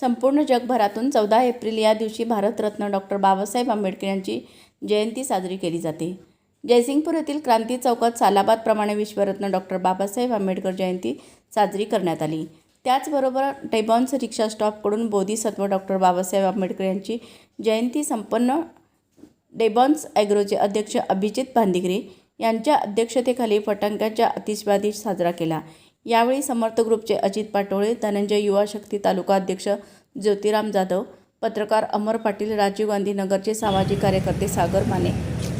संपूर्ण जगभरातून चौदा एप्रिल या दिवशी भारतरत्न डॉक्टर बाबासाहेब आंबेडकर यांची जयंती साजरी केली जाते. जयसिंगपूर येथील क्रांती चौकात सालाबादप्रमाणे विश्वरत्न डॉक्टर बाबासाहेब आंबेडकर जयंती साजरी करण्यात आली. त्याचबरोबर टेबॉन्स रिक्षा स्टॉपकडून बोधिसत्व डॉक्टर बाबासाहेब आंबेडकर यांची जयंती संपन्न डेबॉन्स ॲग्रोचे अध्यक्ष अभिजित भांदिगरे यांच्या अध्यक्षतेखाली फटाक्यांच्या आतिषबाजी साजरा केला. यावेळी समर्थ ग्रुपचे अजित पाटोळे धनंजय युवा शक्ती तालुका अध्यक्ष ज्योतिराम जाधव पत्रकार अमर पाटील राजीव गांधी नगरचे सामाजिक कार्यकर्ते सागर माने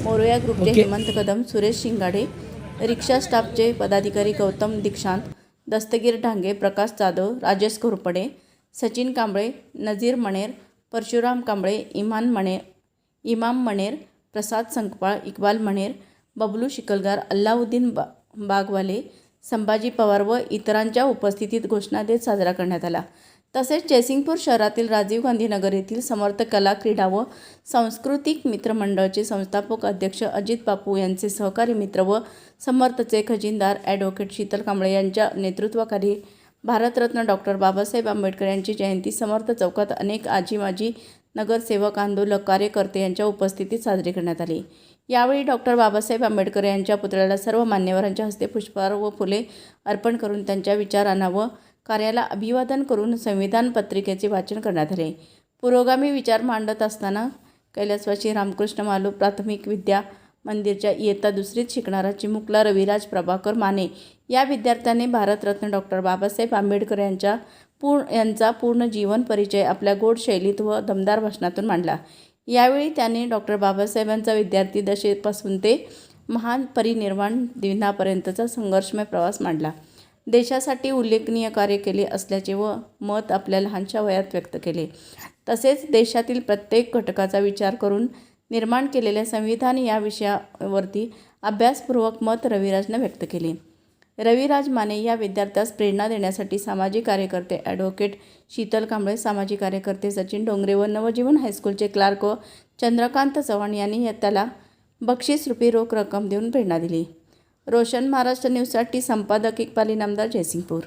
मोरया ग्रुपचे ओके. हेमंत कदम सुरेश शिंगाडे रिक्षा स्टाफचे पदाधिकारी गौतम दीक्षांत दस्तगीर ढांगे प्रकाश जाधव राजेश घोरपडे सचिन कांबळे नझीर मणेर परशुराम कांबळे इमान मणे इमाम मणेर प्रसाद संकपाळ इक्बाल मणेर बबलू शिकलगार अल्लाउद्दीन बा बागवाले संभाजी पवार व इतरांच्या उपस्थितीत घोषणा देत साजरा करण्यात आला. तसेच जयसिंगपूर शहरातील राजीव गांधी नगर येथील समर्थ कला क्रीडा व सांस्कृतिक मित्रमंडळाचे संस्थापक अध्यक्ष अजित बापू यांचे सहकारी मित्र व समर्थचे खजिनदार ॲडव्होकेट शीतल कांबळे यांच्या नेतृत्वाखाली भारतरत्न डॉक्टर बाबासाहेब आंबेडकर यांची जयंती समर्थ चौकात अनेक आजी माजी नगरसेवक आंदोलक कार्यकर्ते यांच्या उपस्थितीत साजरी करण्यात आली. यावेळी डॉक्टर बाबासाहेब आंबेडकर यांच्या पुतळ्याला सर्व मान्यवरांच्या हस्ते पुष्पहार व फुले अर्पण करून त्यांच्या विचारांना व कार्याला अभिवादन करून संविधान पत्रिकेचे वाचन करण्यात आले. पुरोगामी विचार मांडत असताना कैलासवासी रामकृष्ण मालू प्राथमिक विद्या मंदिरच्या इयत्ता दुसरीत शिकणारा चिमुकला रविराज प्रभाकर माने. या विद्यार्थ्याने भारतरत्न डॉक्टर बाबासाहेब आंबेडकर यांच्या पूर्ण यांचा पूर्ण जीवन परिचय आपल्या गोड शैलीत व दमदार भाषणातून मांडला. यावेळी त्याने डॉक्टर बाबासाहेबांचा विद्यार्थी दशेपासून ते महान परिनिर्वाण दिनापर्यंतचा संघर्षमय प्रवास मांडला. देशासाठी उल्लेखनीय कार्य केले असल्याचे व मत आपल्या लहानशा वयात व्यक्त केले. तसेच देशातील प्रत्येक घटकाचा विचार करून निर्माण केलेले संविधान या विषयावरती अभ्यासपूर्वक मत रविराजनं व्यक्त केले. रविराज माने या विद्यार्थ्यास प्रेरणा देण्यासाठी सामाजिक कार्यकर्ते ॲडव्होकेट शीतल कांबळे सामाजिक कार्यकर्ते सचिन डोंगरे व नवजीवन हायस्कूलचे क्लार्क व चंद्रकांत चव्हाण यांनी या- त्याला बक्षीसरूपी रोख रक्कम देऊन प्रेरणा दिली. रोशन महाराष्ट्र न्यूजसाठी संपादक इकपाली नामदार जयसिंगपूर.